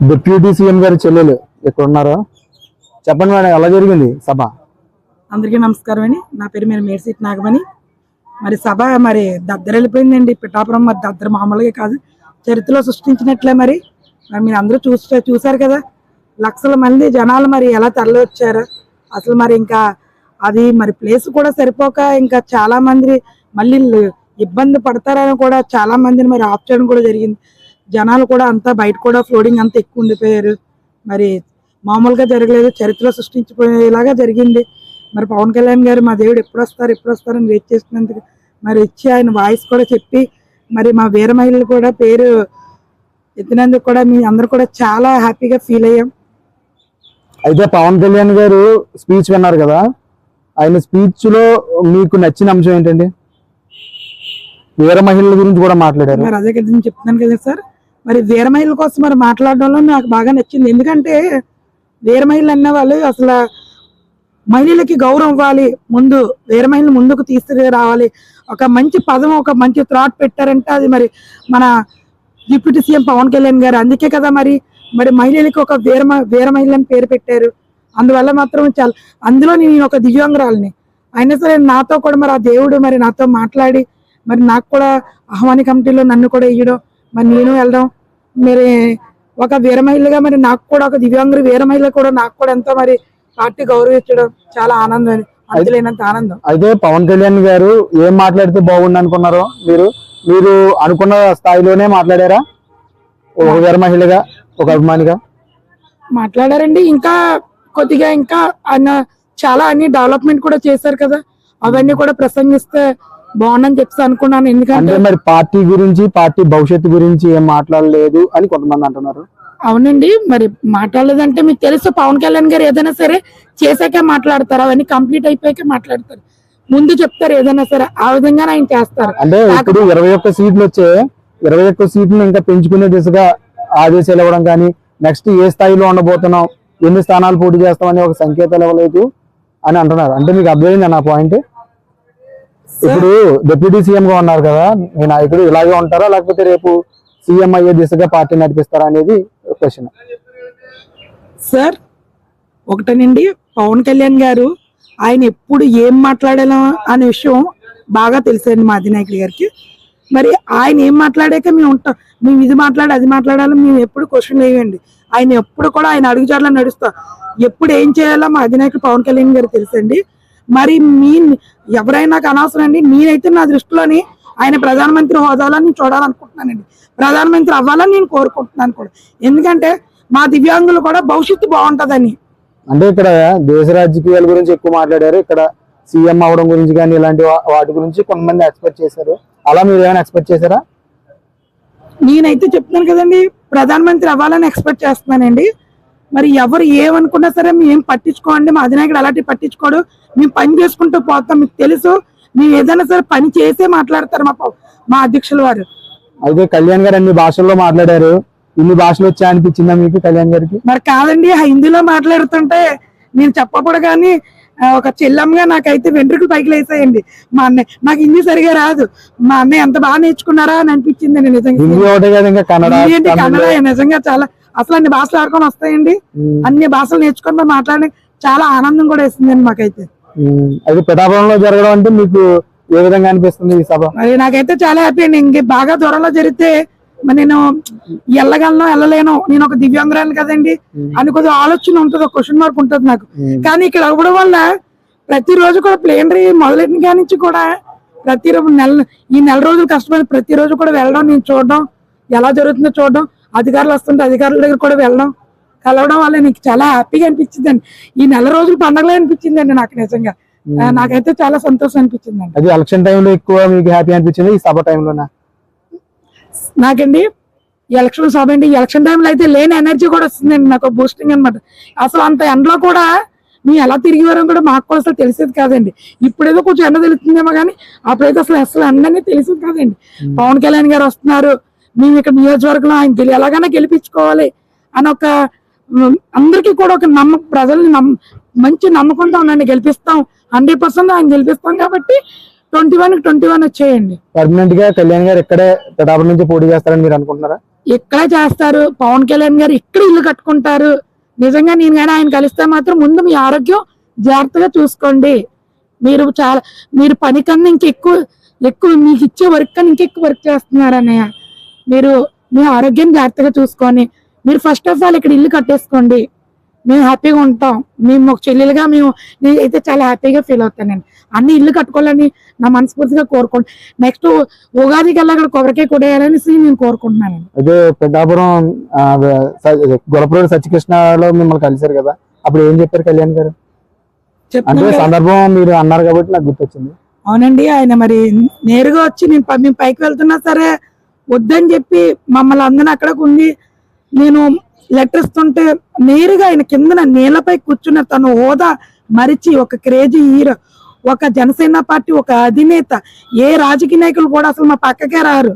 Deputy CM గారి చెల్లెలు ఇక్కడ ఉన్నారా చెప్పండి మేడం ఎలా జరిగింది సభ? అందరికీ నమస్కారం అండి. నా పేరు మీరు మేడ్సీట్ నాగమణి. మరి సభ మరి దద్దరెళ్ళిపోయిందండి. పిఠాపురం మరి దద్దర మామూలుగా కాదు. చరిత్రలో సృష్టించినట్లే మరి. మరి మీరు అందరూ చూస్తే చూశారు కదా. లక్షల మంది జనాలు మరి ఎలా తరలివచ్చారు అసలు మరి ఇంకా అది మరి ప్లేస్ కూడా సరిపోక ఇంకా చాలా మంది మళ్ళీ ఇబ్బంది పడతారని కూడా చాలా మందిని మరి ఆఫ్ చేయడం కూడా జరిగింది. జనాలు కూడా అంతా బయట కూడా ఫ్లోడింగ్ అంతా ఎక్కువ ఉండిపోయారు. మరి మామూలుగా జరగలేదు చరిత్ర సృష్టించిపోయేలాగా జరిగింది. మరి పవన్ కళ్యాణ్ గారు మా దేవుడు ఎప్పుడు వస్తారు ఎప్పుడు వస్తారని వెయిట్ చేస్తున్నందుకు మరి ఇచ్చి ఆయన వాయిస్ కూడా చెప్పి మరి మా వీర మహిళలు కూడా పేరు ఎత్తినందుకు కూడా మీ అందరు కూడా చాలా హ్యాపీగా ఫీల్ అయ్యాం. అయితే పవన్ కళ్యాణ్ గారు స్పీచ్ విన్నారు కదా? ఆయన స్పీచ్లో మీకు నచ్చిన అంశం ఏంటండి? వీర మహిళల గురించి కూడా మాట్లాడారు. మరి అదే కదా నేను చెప్తున్నాను కదా సార్. మరి వీరమహిల కోసం మరి మాట్లాడడంలో నాకు బాగా నచ్చింది. ఎందుకంటే వీర మహిళలు అన్న వాళ్ళు అసలు మహిళలకి గౌరవం ఇవ్వాలి. ముందు వీరమహిళ ముందుకు తీసుకురావాలి. ఒక మంచి పదం ఒక మంచి థ్రాట్ పెట్టారంటే. అది మరి మన డిప్యూటీ సీఎం పవన్ కళ్యాణ్ గారు. అందుకే కదా మరి మరి మహిళలకి ఒక వీర వీరమహిళ అని పేరు పెట్టారు. అందువల్ల మాత్రం చాలా అందులో నేను ఒక దివ్యాంగురాలని. అయినా సరే నాతో కూడా మరి ఆ దేవుడు మరి నాతో మాట్లాడి మరి నాకు కూడా ఆహ్వాని కమిటీలో నన్ను కూడా ఇవ్వడం మరి నేను వెళ్ళడం మరి ఒక వీర మహిళగా మరి నాకు కూడా ఒక దివ్యాంగుడు వీర మహిళ కూడా నాకు కూడా ఎంతో మరి పార్టీ గౌరవించడం చాలా ఆనందం. అంతులేనంత ఆనందం. అయితే పవన్ కళ్యాణ్ గారు ఏం మాట్లాడితే బాగుండు అనుకున్నారో మీరు? మీరు అనుకున్న స్థాయిలోనే మాట్లాడారా? ఒక వీర మహిళగా ఒక అభిమానిగా? మాట్లాడారండి. ఇంకా కొద్దిగా ఇంకా చాలా అన్ని డెవలప్మెంట్ కూడా చేశారు కదా. అవన్నీ కూడా ప్రసంగిస్తే బాగుందని చెప్పి అనుకున్నాను. ఎందుకంటే అంటే మరి పార్టీ గురించి పార్టీ భవిష్యత్తు గురించి ఏం మాట్లాడలేదు అని కొంతమంది అంటున్నారు. అవునండి మరి మాట్లాడలేదంటే మీకు తెలుసు పవన్ కళ్యాణ్ గారు ఏదైనా సరే చేసాకే మాట్లాడతారు అవన్నీ కంప్లీట్ అయిపోయాకే మాట్లాడతారు. ముందు చెప్తారు ఏదైనా సరే ఆ విధంగా ఆయన చేస్తారు. అంటే ఇప్పుడు ఇరవై ఒక్క సీట్లు వచ్చే ఇరవై ఒక్క సీట్లు ఇంకా పెంచుకునే దిశగా ఆదేశాలు ఇవ్వడం కానీ నెక్స్ట్ ఏ స్థాయిలో ఉండబోతున్నాం ఎన్ని స్థానాలు పోటీ చేస్తామని ఒక సంకేతాలు ఇవ్వలేదు అని అంటున్నారు. అంటే మీకు అర్థమైంది నా పాయింట్? ఇప్పుడు డిప్యూటీ సీఎం గా ఉన్నారు కదా మీ నాయకుడు ఇలాగే ఉంటారా? లేకపోతే రేపు సీఎం అయ్యే దిశగా పార్టీ నడిపిస్తారా అనేది క్వశ్చన్ సార్ ఒకటేనండి పవన్ కళ్యాణ్ గారు ఆయన ఎప్పుడు ఏం మాట్లాడాలో అనే విషయం బాగా తెలుసండి మా అధినాయకుడి గారికి. మరి ఆయన ఏం మాట్లాడాక మేము ఉంటాం మేము ఇది మాట్లాడి అది మాట్లాడాలి మేము ఎప్పుడు క్వశ్చన్ వేయండి ఆయన ఎప్పుడు కూడా ఆయన అడుగుజాడలో నడుస్తాం. ఎప్పుడు ఏం చేయాలో మా అధినాయకుడు పవన్ కళ్యాణ్ గారు తెలుసండి. మరి మీ ఎవరైనా అనవసరం అండి నేనైతే నా దృష్టిలోని ఆయన ప్రధానమంత్రి హోదాలో నేను చూడాలనుకుంటున్నానండి. ప్రధానమంత్రి అవ్వాలని నేను కోరుకుంటున్నాను కూడా. ఎందుకంటే మా దివ్యాంగులు కూడా భవిష్యత్తు బాగుంటుందని. అంటే ఇక్కడ దేశ రాజకీయాల గురించి ఎక్కువ మాట్లాడారు. ఇక్కడ సీఎం అవడం గురించి కానీ ఇలాంటి వాటి గురించి కొంతమంది ఎక్స్పెక్ట్ చేశారు. అలా మీరు ఏమైనా ఎక్స్పెక్ట్ చేశారా? నేనైతే చెప్తున్నాను కదండి ప్రధానమంత్రి అవ్వాలని ఎక్స్పెక్ట్ చేస్తున్నానండి. మరి ఎవరు ఏమనుకున్నా సరే మేము పట్టించుకోండి మా అధినాయకుడు అలాంటి పట్టించుకోడు. మేము పని చేసుకుంటూ పోతాం మీకు తెలుసు. మేము ఏదైనా సరే పని చేసే మాట్లాడతారు మా మా అధ్యక్షుల వారు. అయితే కళ్యాణ్ గారు అన్ని భాషల్లో మాట్లాడారు. ఇన్ని భాషలు వచ్చా అనిపించిందా మీకు కళ్యాణ్ గారికి? మరి కాదండి హిందీలో మాట్లాడుతుంటే నేను చెప్పకూడదు కానీ ఒక చెల్లమ్మగా నాకైతే వెంట్రుకలు పైకి లేసాయండి. మా అన్నయ్య నాకు హిందీ సరిగా రాదు. మా అన్నయ్య ఎంత బాగా నేర్చుకున్నారా అని అనిపించింది నిజంగా హిందీ. కన్నడ నిజంగా చాలా అసలు అన్ని భాషలు ఆడుకొని వస్తాయండి. అన్ని భాషలు నేర్చుకొని మాట్లాడి చాలా ఆనందం కూడా వేసిందండి మాకైతే. అయితే పిఠాపురంలో జరగడం అంటే మీకు ఏ విధంగా అనిపిస్తుంది ఈ సభ? మరి నాకైతే చాలా హ్యాపీ అండి. ఇంక బాగా దూరంలో జరిగితే మరి నేను వెళ్ళగలను వెళ్ళలేను నేను ఒక దివ్యాంగురాలు కదండి. అని కొద్దిగా ఆలోచన ఉంటుంది క్వశ్చన్ మార్క్ ఉంటుంది నాకు. కానీ ఇక్కడ అవ్వడం వల్ల ప్రతిరోజు కూడా ప్లేనరీ మొదలెట్టిన కాడి నుంచి కూడా ప్రతి నెల ఈ నెల రోజులు కష్టపడి ప్రతిరోజు కూడా వెళ్ళడం నేను చూడడం ఎలా జరుగుతుందో చూడడం అధికారులు వస్తుంటే అధికారుల దగ్గర కూడా వెళ్ళడం కలవడం వల్ల నీకు చాలా హ్యాపీగా అనిపించిందండి. ఈ నెల రోజులు పండగలే అనిపించిందండి నాకు నిజంగా. నాకైతే చాలా సంతోషం అనిపించిందండి. అది ఎలక్షన్ టైంలో ఎక్కువ మీకు హ్యాపీ అనిపించింది ఈ సభ టైంలోనా? నాకండి ఎలక్షన్ సభ అండి. ఎలక్షన్ టైంలో అయితే లేని ఎనర్జీ కూడా వస్తుందండి నాకు బూస్టింగ్ అన్నమాట. అసలు అంత ఎండలో కూడా మేము ఎలా తిరిగి వరం కూడా మాకు కూడా అసలు తెలిసేది కాదండి. ఇప్పుడేదో కొంచెం ఎండ తెలుస్తుందేమో కానీ అప్పుడైతే అసలు అసలు ఎండనే తెలిసేది కాదండి. పవన్ కళ్యాణ్ గారు వస్తున్నారు మేము ఇక్కడ నియోజకవర్గంలో ఆయన ఎలాగైనా గెలిపించుకోవాలి అని ఒక అందరికీ కూడా ఒక నమ్మకం ప్రజల్ని నమ్మ మంచి నమ్మకంతో ఉండండి గెలిపిస్తాం. హండ్రెడ్ పర్సెంట్ ఆయన గెలిపిస్తాం కాబట్టి ట్వంటీ వన్ ట్వంటీ వన్ వచ్చేయండి. పర్మనెంట్గా కళ్యాణ్ గారు ఇక్కడే పిఠాపురం నుంచి పోటీ చేస్తారని మీరు అనుకుంటున్నారా? ఇక్కడే చేస్తారు. పవన్ కళ్యాణ్ గారు ఇక్కడ ఇల్లు కట్టుకుంటారు. నిజంగా నేను కానీ ఆయన కలిస్తే మాత్రం ముందు మీ ఆరోగ్యం జాగ్రత్తగా చూసుకోండి. మీరు చాలా మీరు పని కన్నా ఇంకెక్కువ ఎక్కువ మీకు ఇచ్చే వర్క్ కన్నా ఇంకెక్కువ వర్క్ చేస్తున్నారు అన్నయ్య మీరు మీ ఆరోగ్యం జాగ్రత్తగా చూసుకొని మీరు ఫస్ట్ ఆఫ్ ఆల్ ఇక్కడ ఇల్లు కట్టేసుకోండి. మేము హ్యాపీగా ఉంటాం. మేము ఒక చెల్లెలుగా మేము నేను అయితే చాలా హ్యాపీగా ఫీల్ అవుతానండి అన్ని ఇల్లు కట్టుకోవాలని నా మనస్ఫూర్తిగా కోరుకోండి నెక్స్ట్ ఉగాది కల్లా అక్కడ కొబ్బరికాయ కొడేయాలనేసి నేను కోరుకుంటున్నాను. అదే పెద్దాపురం గొల్లపూడి సత్యకృష్ణలో మిమ్మల్ని కలిశారు కదా. అప్పుడు ఏం చెప్పారు కళ్యాణ్ గారు? అంటే. సందర్భం మీరు అన్నారు కాబట్టి నాకు గుర్తొచ్చింది. అవునండి ఆయన మరి నేరుగా వచ్చి నేను మేము పైకి వెళ్తున్నా సరే వద్దని చెప్పి మమ్మల్ని అందరిని అక్కడ ఉండి నేను లెటర్ ఇస్తుంటే నేరుగా ఆయన కిందన నేలపై కూర్చున్న తన హోదా మరిచి ఒక క్రేజీ హీరో ఒక జనసేన పార్టీ ఒక అధినేత ఏ రాజకీయ నాయకులు కూడా అసలు మా పక్కకే రారు.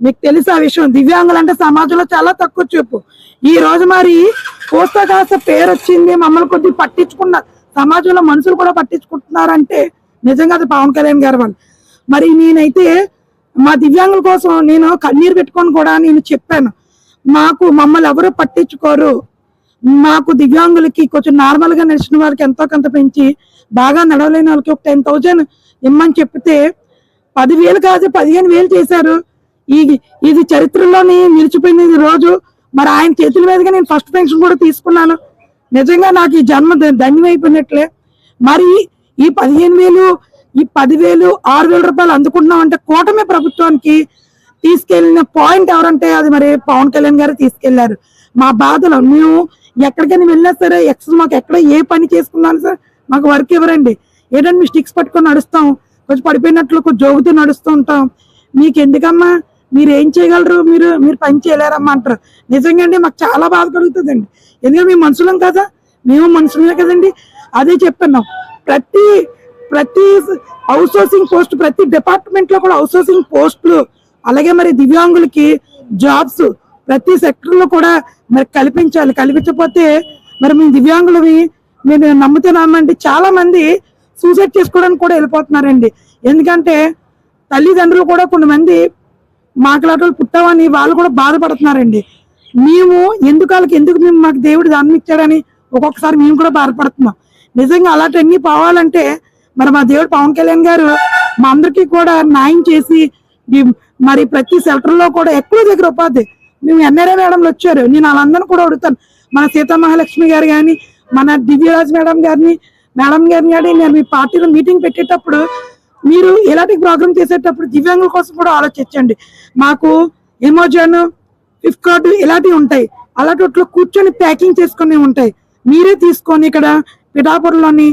మీకు తెలుసు ఆ విషయం. దివ్యాంగులు అంటే సమాజంలో చాలా తక్కువ చూపు. ఈ రోజు మరి కోస్తా పేరు వచ్చింది మమ్మల్ని కొద్దిగా పట్టించుకున్న సమాజంలో మనుషులు కూడా పట్టించుకుంటున్నారంటే నిజంగా అది పవన్ కళ్యాణ్ గారు వాళ్ళు. మరి నేనైతే మా దివ్యాంగుల కోసం నేను కన్నీరు పెట్టుకొని కూడా నేను చెప్పాను. మాకు మమ్మల్ని ఎవరు పట్టించుకోరు. మాకు దివ్యాంగులకి కొంచెం నార్మల్గా నడిచిన వాళ్ళకి ఎంతో కొంత పెంచి బాగా నడవలేని వాళ్ళకి ఒక టెన్ థౌజండ్ ఇమ్మని చెప్తే పదివేలు కాదు పదిహేను వేలు చేశారు. ఈ ఇది చరిత్రలోని నిలిచిపోయింది ఈ రోజు. మరి ఆయన చేతుల మీదుగా నేను ఫస్ట్ పెన్షన్ కూడా తీసుకున్నాను. నిజంగా నాకు ఈ జన్మ ధన్యమైపోయినట్లే. మరి ఈ పదిహేను వేలు ఈ పదివేలు ఆరు వేల రూపాయలు అందుకుంటున్నాం అంటే కూటమి ప్రభుత్వానికి తీసుకెళ్ళిన పాయింట్ ఎవరంటే అది మరి పవన్ కళ్యాణ్ గారు తీసుకెళ్ళారు. మా బాధలు మేము ఎక్కడికైనా వెళ్ళినా సరే ఎక్స్ట్రా మాకు ఎక్కడ ఏ పని చేసుకున్నాను సార్ మాకు వర్క్ ఇవ్వరండి. ఏంటంటే మీ స్టిక్స్ పట్టుకొని నడుస్తాం. కొంచెం పడిపోయినట్లు కొంచెం జోగుతూ నడుస్తూ ఉంటాం. మీకు ఎందుకమ్మా? మీరు ఏం చేయగలరు? మీరు మీరు పని చేయలేరమ్మా అంటారు. నిజంగా అండి మాకు చాలా బాధ కలుగుతుందండి. ఎందుకంటే మేము మనుషులం కదా మేము మనుషులమే కదండి. అదే చెప్తున్నాం. ప్రతి ప్రతి అవుట్ సోర్సింగ్ పోస్ట్ ప్రతి డిపార్ట్మెంట్లో కూడా అవుట్ సోర్సింగ్ పోస్టులు అలాగే మరి దివ్యాంగులకి జాబ్స్ ప్రతి సెక్టర్లో కూడా మరి కల్పించాలి. కల్పించకపోతే మరి మేము దివ్యాంగులవి మేము నమ్ముతున్నామంటే చాలామంది చాలా మంది సూసైడ్ చేసుకోవడానికి కూడా వెళ్ళిపోతున్నారండి. ఎందుకంటే తల్లిదండ్రులు కూడా కొంతమంది మాట్లాడలు పుట్టామని వాళ్ళు కూడా బాధపడుతున్నారండి. మేము ఎందుకు వాళ్ళకి ఎందుకు మేము మాకు దేవుడు దాన్ని ఇచ్చాడని ఒక్కొక్కసారి మేము కూడా బాధపడుతున్నాం. నిజంగా అలాంటివన్నీ పోవాలంటే మరి మా దేవుడు పవన్ కళ్యాణ్ గారు మా అందరికీ కూడా న్యాయం చేసి మరి ప్రతి సెక్టర్లో కూడా ఎక్కువ దగ్గర ఉపాధి. మేము ఎన్ఆర్ఏ మేడంలు వచ్చారు. నేను వాళ్ళందరినీ కూడా అడుగుతాను. మన సీతామహాలక్ష్మి గారు కానీ మన దివ్యరాజ్ మేడం గారిని మేడం గారిని కానీ నేను మీ పార్టీలో మీటింగ్ పెట్టేటప్పుడు మీరు ఎలాంటి ప్రోగ్రామ్ చేసేటప్పుడు దివ్యాంగుల కోసం కూడా ఆలోచించండి. మాకు ఎమోజన్ ఫ్లిప్కార్ట్ ఇలాంటివి ఉంటాయి. అలాంటి వాటిలో కూర్చొని ప్యాకింగ్ చేసుకునే ఉంటాయి. మీరే తీసుకొని ఇక్కడ పిఠాపురంలోని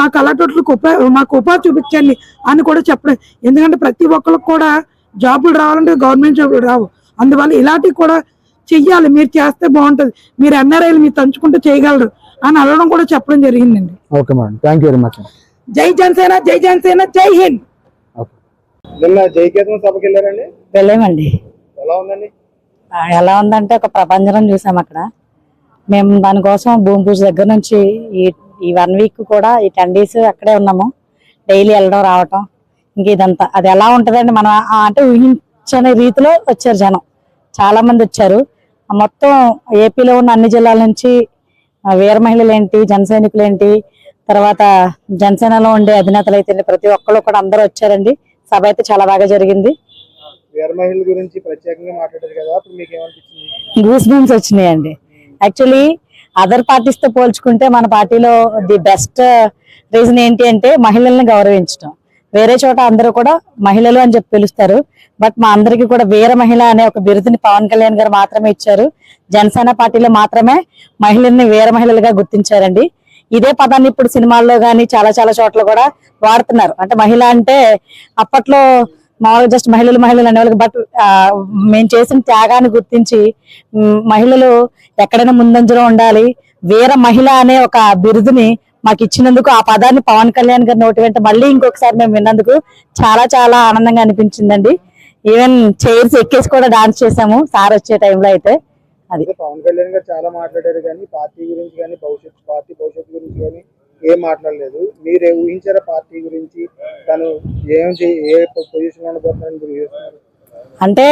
మాకు అలాంటి వాటికి ఉపా మాకు ఉపాధి చూపించండి అని కూడా చెప్పడం. ఎందుకంటే ప్రతి ఒక్కరికి కూడా జాబులు రావాలంటే గవర్నమెంట్ జాబులు రావు. అందువల్ల ఇలాంటివి కూడా చెయ్యాలి. మీరు చేస్తే బాగుంటది. మీరు ఎన్ఆర్ఐలు మీరు తంచుకుంటే చేయగలరు అని అనడం కూడా చెప్పడం జరిగిందండి. Okay madam. Thank you very much జై జనసేన జై జనసేన జై హింద్. నిన్న జయకేతన్ సభకి వెళ్ళారండి? వెళ్ళామండి. ఎలా ఉందండి? ఎలా ఉందంటే ఒక ప్రపంచం చూసాం అక్కడ. మేము దానికోసం భూమి పూజ దగ్గర నుంచి ఈ ఈ వన్ వీక్ కూడా ఈ టెన్ డేస్ అక్కడే ఉన్నాము. డైలీ వెళ్ళడం రావటం ఇంక ఇదంతా. అది ఎలా ఉంటదండి మనం అంటే ఊహించని రీతిలో వచ్చారు జనం. చాలా మంది వచ్చారు. మొత్తం ఏపీలో ఉన్న అన్ని జిల్లాల నుంచి వీర మహిళలు ఏంటి జన సైనికులు ఏంటి తర్వాత జనసేనలో ఉండే అధినేతలు అయితే ప్రతి ఒక్కళ్ళు కూడా అందరూ వచ్చారండి. సభ అయితే చాలా బాగా జరిగింది. గురించి ప్రత్యేకంగా మాట్లాడారు కదా మీకు గూస్ బంప్స్ వచ్చినాయండి. యాక్చువల్లీ అదర్ పార్టీస్తో పోల్చుకుంటే మన పార్టీలో ది బెస్ట్ రీజన్ ఏంటి అంటే మహిళల్ని గౌరవించడం వేరే చోట అందరూ కూడా మహిళలు అని చెప్పి పిలుస్తారు. బట్ మా అందరికి కూడా వీర మహిళ అనే ఒక బిరుదుని పవన్ కళ్యాణ్ గారు మాత్రమే ఇచ్చారు. జనసేన పార్టీలో మాత్రమే మహిళల్ని వీర మహిళలుగా గుర్తించారండి. ఇదే పదాన్ని ఇప్పుడు సినిమాల్లో కానీ చాలా చాలా చోట్ల కూడా వాడుతున్నారు. అంటే మహిళ అంటే అప్పట్లో మామూలుగా జస్ట్ మహిళలు మహిళలు అనేవాళ్ళకి బట్ మేము చేసిన త్యాగాన్ని గుర్తించి మహిళలు ఎక్కడైనా ముందంజలో ఉండాలి. వీర మహిళ అనే ఒక బిరుదుని మాకు ఇచ్చినందుకు ఆ పదాన్ని పవన్ కళ్యాణ్ గారి నోటి వెంట మళ్ళీ ఇంకొకసారి మేము విన్నందుకు చాలా చాలా ఆనందంగా అనిపించిందండి. ఈవెన్ చైర్స్ ఎక్కేసి కూడా డాన్స్ చేసాము సార్ వచ్చే టైంలో అయితే. అది. పవన్ కళ్యాణ్ గారు చాలా మాట్లాడారు కానీ పార్టీ గురించి కానీ భవిష్యత్తు పార్టీ భవిష్యత్తు గురించి కానీ ఏం మాట్లాడలేదు. మీరే ఊహించారా పార్టీ గురించి? తను ఏం ఏ పొజిషన్ ఉండబోతున్నారని మీరు అంటే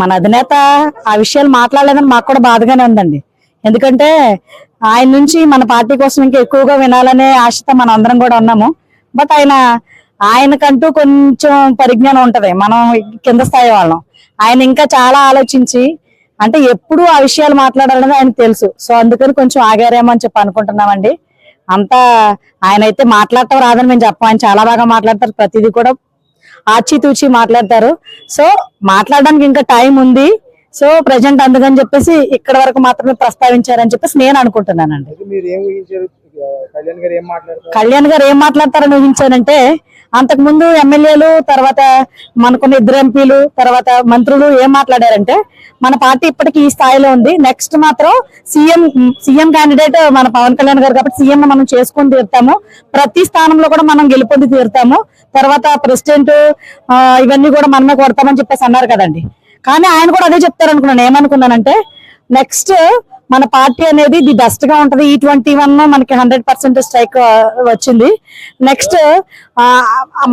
మన అధినేత ఆ విషయాలు మాట్లాడలేదని మాకు కూడా బాధగానే ఉందండి. ఎందుకంటే ఆయన నుంచి మన పార్టీ కోసం ఇంకా ఎక్కువగా వినాలనే ఆశతో మనం అందరం కూడా ఉన్నాము. బట్ ఆయన ఆయనకంటూ కొంచెం పరిజ్ఞానం ఉంటది. మనం కింద స్థాయి వాళ్ళం. ఆయన ఇంకా చాలా ఆలోచించి అంటే ఎప్పుడు ఆ విషయాలు మాట్లాడాలని ఆయనకు తెలుసు. సో అందుకని కొంచెం ఆగారేమో అని చెప్పి అనుకుంటున్నామండి. అంతా ఆయన అయితే మాట్లాడటం రాదని మేము చెప్పం. ఆయన చాలా బాగా మాట్లాడతారు. ప్రతిదీ కూడా ఆచితూచి మాట్లాడతారు. సో మాట్లాడడానికి ఇంకా టైం ఉంది. సో ప్రజెంట్ అందుకని చెప్పేసి ఇక్కడ వరకు మాత్రమే ప్రస్తావించారని చెప్పేసి నేను అనుకుంటున్నానండి. కళ్యాణ్ గారు ఏం మాట్లాడతారని ఊహించానంటే అంతకు ముందు ఎమ్మెల్యేలు తర్వాత మనకున్న ఇద్దరు ఎంపీలు తర్వాత మంత్రులు ఏం మాట్లాడారంటే మన పార్టీ ఇప్పటికి ఈ స్థాయిలో ఉంది. నెక్స్ట్ మాత్రం సీఎం సీఎం క్యాండిడేట్ మన పవన్ కళ్యాణ్ గారు కాబట్టి సీఎం మనం చేసుకొని తీరుతాము. ప్రతి స్థానంలో కూడా మనం గెలుపొంది తీరుతాము. తర్వాత ప్రెసిడెంట్ ఇవన్నీ కూడా మనమే కొడతామని చెప్పేసి అన్నారు కదండి. కానీ ఆయన కూడా అదే చెప్తారు అనుకున్నాను ఏమనుకున్నానంటే నెక్స్ట్ మన పార్టీ అనేది ది బెస్ట్గా ఉంటది. ఈ ట్వంటీ వన్ మనకి హండ్రెడ్ పర్సెంట్ స్ట్రైక్ వచ్చింది. నెక్స్ట్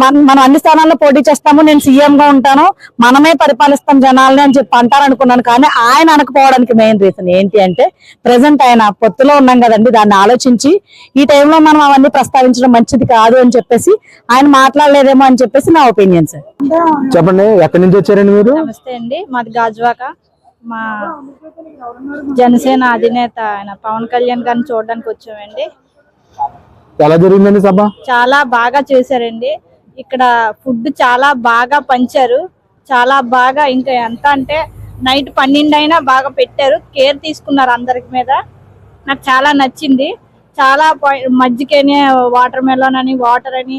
మనం అన్ని స్థానాల్లో పోటీ చేస్తాము. నేను సీఎం గా ఉంటాను. మనమే పరిపాలిస్తాం జనాల్ని అని చెప్పి అంటారు అనుకున్నాను కానీ ఆయన అనకపోవడానికి మెయిన్ రీజన్ ఏంటి అంటే ప్రెసెంట్ ఆయన పొత్తులో ఉన్నాం కదండి. దాన్ని ఆలోచించి ఈ టైంలో మనం అవన్నీ ప్రస్తావించడం మంచిది కాదు అని చెప్పేసి ఆయన మాట్లాడలేదేమో అని చెప్పేసి నా ఒపీనియన్ సార్ చెప్పండి ఎక్కడి నుంచి వచ్చారండి మీరు? నమస్తే అండి. మాది గాజువాక. మా జనసేన అధినేత ఆయన పవన్ కళ్యాణ్ గారిని చూడడానికి వచ్చామండి. ఎలా జరిగిందండి సభ? చాలా బాగా చేశారండి. ఇక్కడ ఫుడ్ చాలా బాగా పంచారు. చాలా బాగా ఇంకా ఎంత అంటే నైట్ పన్నెండు అయినా బాగా పెట్టారు. కేర్ తీసుకున్నారు అందరికి మీద. నాకు చాలా నచ్చింది. చాలా మజ్జిగని వాటర్ మెలన్ అని వాటర్ అని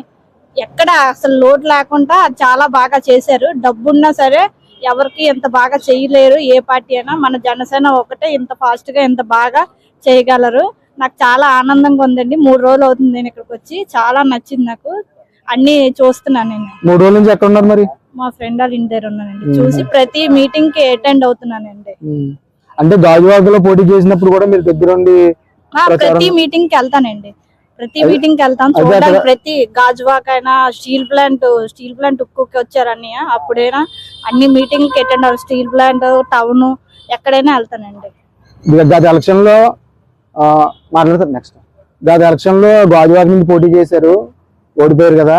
ఎక్కడ అసలు లోటు లేకుండా చాలా బాగా చేశారు. డబ్బున్నా సరే ఎవరికి ఎంత బాగా చేయలేరు ఏ పార్టీ అయినా మన జనసేన ఒకటే ఇంత ఫాస్ట్గా ఇంత బాగా చేయగలరు. నాకు చాలా ఆనందంగా ఉందండి. మూడు రోజులు అవుతుంది నేను ఇక్కడికి వచ్చి. చాలా నచ్చింది నాకు. అన్ని చూస్తున్నాను నేను. మూడు రోజుల నుంచి ఎక్కడ ఉన్నారు మరి? మా ఫ్రెండ్ వాళ్ళ ఇంటి దగ్గర ఉన్నానండి. చూసి ప్రతి మీటింగ్కి అటెండ్ అవుతున్నానండి. అంటే గాజువాకలో పోటీ చేసినప్పుడు కూడా మీరు దగ్గరుండి ప్రతి మీటింగ్కి వెళ్తానండి. ప్రతి మీటింగ్కి వెళ్తాను అదే చూడడానికి ప్రతి గాజువాక్ అయినా స్టీల్ ప్లాంట్ స్టీల్ ప్లాంట్ ఉక్కుకి వచ్చారని. అప్పుడైనా అన్ని మీటింగ్కి అటెండ్ అవ్వాలి. స్టీల్ ప్లాంట్ టౌన్ ఎక్కడైనా వెళ్తానండి. గత ఎలక్షన్లో ఆ, మాట్లాడతారు నెక్స్ట్ గత ఎలక్షన్లో గాజువాక నుంచి పోటీ చేశారు. ఓడిపోయారు కదా.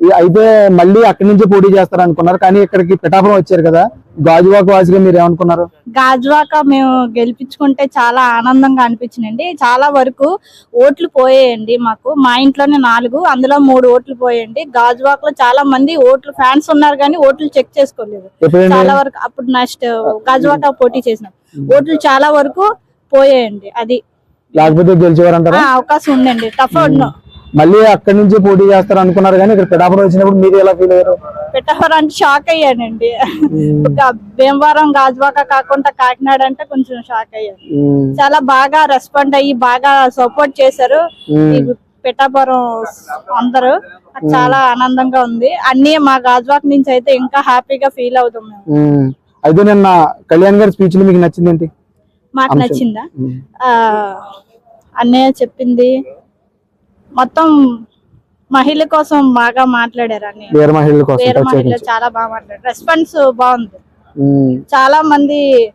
అయితే మళ్ళీ అక్కడి నుంచే పోటీ చేస్తారు అనుకున్నారు కానీ ఇక్కడికి పిఠాపురం వచ్చారు కదా. గాజువాక వాసిగా మీరు ఏమనుకున్నారు? గాజువాక మేము గెలిపించుకుంటే చాలా ఆనందంగా అనిపించిందండి. చాలా వరకు ఓట్లు పోయాయండి మాకు. మా ఇంట్లోనే నాలుగు అందులో మూడు ఓట్లు పోయాయండి. గాజువాకలో చాలా మంది ఓట్లు ఫ్యాన్స్ ఉన్నారు కానీ ఓట్లు చెక్ చేసుకోలేదు. చాలా వరకు అప్పుడు నెక్స్ట్ గాజువాక పోటీ చేసిన. ఓట్లు చాలా వరకు పోయాయండి అది. లేకపోతే గెలిచేవారు ఆ, అంటారా అవకాశం ఉందండి. టఫ్ మళ్ళీ అక్కడి నుంచే పోటీ చేస్తారు అనుకున్నారు కానీ ఇక్కడ పిఠాపురం వచ్చినప్పుడు మీరు ఎలా ఫీల్ అయ్యారు? పెట్టవరం అంటే షాక్ అయ్యానండి. భీమవరం గాజువాక కాకుండా కాకినాడ అంటే కొంచెం షాక్ అయ్యాను. చాలా బాగా రెస్పాండ్ అయ్యి బాగా సపోర్ట్ చేశారు. పిఠాపురం అందరూ. చాలా ఆనందంగా ఉంది. అన్ని మా గాజువాక నుంచి అయితే ఇంకా హ్యాపీగా ఫీల్ అవుతాం మేము. అయితే నిన్న కళ్యాణ్ గారి స్పీచ్ మీకు నచ్చిందేంటి? మాకు. నచ్చిందా? అన్నయ్య చెప్పింది మొత్తం మహిళ కోసం బాగా మాట్లాడారు వీర మహిళల కోసం వేరే మహిళ ప్రత్యేకించి చాలా బాగా మాట్లాడారు. రెస్పాన్స్ బాగుంది. ఉమ్, చాలా మంది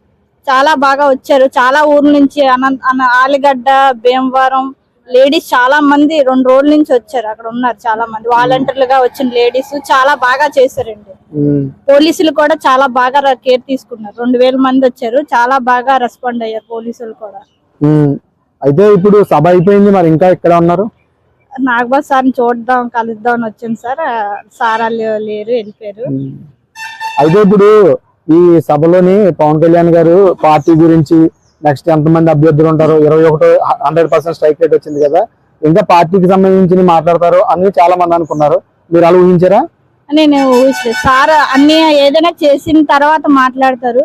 చాలా బాగా వచ్చారు. చాలా ఊర్ల నుంచి అనంత అన- ఆలిగడ్డ భీమవరం లేడీస్ చాలా మంది రెండు రోజుల నుంచి వచ్చారు. అక్కడ ఉన్నారు చాలా మంది. వాలంటీర్లుగా వచ్చిన లేడీస్ చాలా బాగా చేశారండి. ఉమ్. పోలీసులు కూడా చాలా బాగా కేర్ తీసుకున్నారు. రెండు వేల మంది వచ్చారు. చాలా బాగా రెస్పాండ్ అయ్యారు పోలీసులు కూడా. ఉమ్. అయితే ఇప్పుడు సభ అయిపోయింది. మరి ఇంకా ఇక్కడ ఉన్నారు? నాగబాబు సార్ని చూద్దాం కలుద్దాం అని వచ్చాను సార్. సార్ లేరు వెళ్ళిపోయారు. అయితే ఇప్పుడు ఈ సభలోని పవన్ కళ్యాణ్ గారు పార్టీ గురించి నెక్స్ట్ ఎంతమంది అభ్యర్థులు ఉంటారు ఇరవై ఒకటో హండ్రెడ్ పర్సెంట్ స్ట్రైక్ రేట్ వచ్చింది కదా ఇంకా పార్టీకి సంబంధించి మాట్లాడతారు అని చాలా మంది అనుకున్నారు. మీరు అలా ఊహించారా? నేను ఊహించలేదు. సార్ అన్ని ఏదైనా చేసిన తర్వాత మాట్లాడతారు.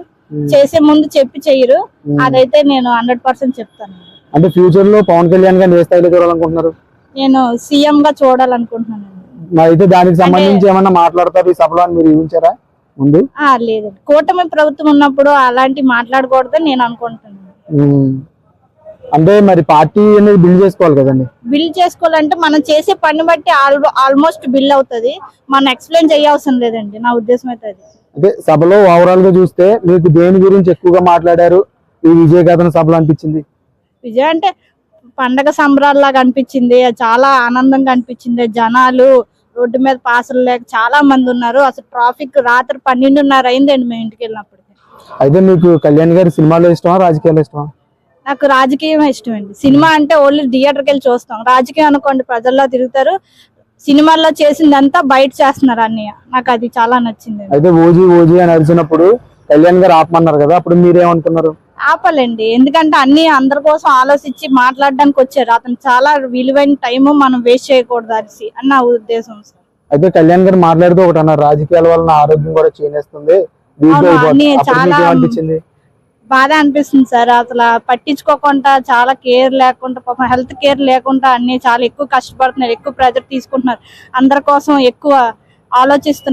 చేసే ముందు చెప్పి చెయ్యరు. అదైతే నేను హండ్రెడ్ పర్సెంట్ చెప్తాను. అంటే ఫ్యూచర్లో పవన్ కళ్యాణ్ గారిని ఏ స్థాయిలో చూడాలనుకుంటున్నారు? నేను సీఎం గా చూడాలనుకుంటున్నాను అయితే దానికి సంబంధించి ఏమన్నా మాట్లాడతారు ఈ సభలో మీరు ఊహించారా? ముందు? ఆ లేదండి. కూటమి ప్రభుత్వం ఉన్నప్పుడు అలాంటి మాట్లాడకూడదని నేను అనుకుంటున్నాను. అంటే మరి పార్టీ అనేది బిల్డ్ చేసుకోవాలి కదండి? బిల్ చేసుకోవాలంటే మనం చేసే పని బట్టి ఆల్మోస్ట్ బిల్ అవుతుంది. మనం ఎక్స్ప్లెయిన్ చేయవసరం లేదండి. నా ఉద్దేశం అయితే అది. అంటే సభలో ఓవరాల్గా చూస్తే మీకు దేని గురించి ఎక్కువగా మాట్లాడారు? ఈ విజయగాథన సభలో అనిపించింది? విజయ్ అంటే పండగ సంబరాల్లాగా అనిపించింది. చాలా ఆనందంగా అనిపించింది. జనాలు రోడ్డు మీద పాసలు లేక చాలా మంది ఉన్నారు. అసలు ట్రాఫిక్ రాత్రి పన్నెండున్నర అయిందండి మేము ఇంటికి వెళ్ళినప్పటికి. అయితే మీకు కళ్యాణ్ గారి సినిమాలో ఇష్టమా రాజకీయాలు ఇష్టమా? నాకు రాజకీయం ఇష్టం అండి. సినిమా అంటే ఓన్లీ థియేటర్కి వెళ్ళి చూస్తాం. రాజకీయం అనుకోండి ప్రజల్లో తిరుగుతారు. సినిమాల్లో చేసిందంతా బయట చేస్తున్నారు అన్నయ్య. నాకు అది చాలా నచ్చింది అయితే ఓజీ ఓజీ అని అరిచినప్పుడు కళ్యాణ్ గారు ఆపమన్నారు కదా అప్పుడు మీరేమనుకున్నారు? ఆపాలండి. ఎందుకంటే అన్ని అందరి కోసం ఆలోచించి మాట్లాడడానికి వచ్చారు. అతను చాలా విలువైన టైం మనం వేస్ట్ చేయకూడదు అరిసి అని నా ఉద్దేశం సార్. అయితే కళ్యాణ్ గారు మాట్లాడుతూ ఒకటి అన్నారు రాజకీయాల వల్ల ఆరోగ్యం కూడా క్షీణిస్తుంది. అప్పుడు చాలా- బాధ అనిపిస్తుంది సార్. అసలు పట్టించుకోకుండా చాలా కేర్ లేకుండా పాపం హెల్త్ కేర్ లేకుండా అన్ని చాలా ఎక్కువ కష్టపడుతున్నారు ఎక్కువ ప్రెజర్ తీసుకుంటున్నారు. అందరి కోసం ఎక్కువ ఆలోచిస్తున్నారు.